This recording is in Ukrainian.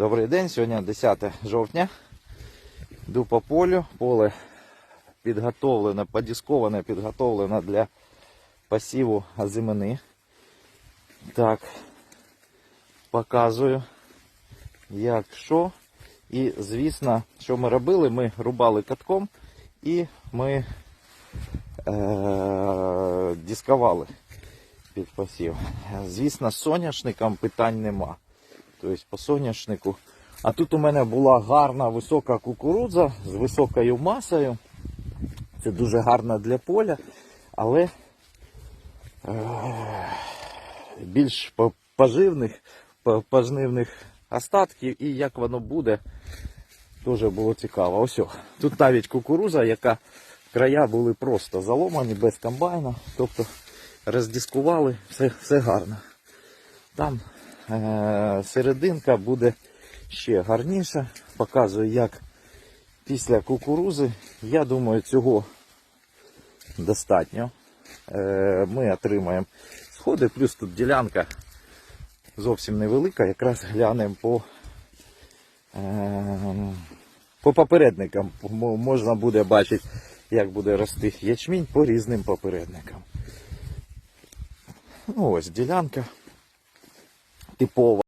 Добрий день, сьогодні 10 жовтня. Йду по полю. Поле підготовлене, подісковане, підготовлене для посіву озимини. Так, показую, як що. І, звісно, що ми робили? Ми рубали катком і ми е- дискували під посів. Звісно, з соняшником питань нема. Тобто по соняшнику. А тут у мене була гарна висока кукурудза з високою масою. Це дуже гарно для поля, але е, більш по- поживних, пожнивних остатків і як воно буде, теж було цікаво. Ось, тут навіть кукуруза, яка края були просто заломані без комбайна, тобто роздіскували, все, все гарно. Там серединка буде ще гарніша. Показую, як після кукурузи. Я думаю, цього достатньо. Е, ми отримаємо сходи, плюс тут ділянка зовсім невелика. Якраз глянемо по, е, по попередникам. Можна буде бачити, як буде рости ячмінь по різним попередникам. Ну ось ділянка типова.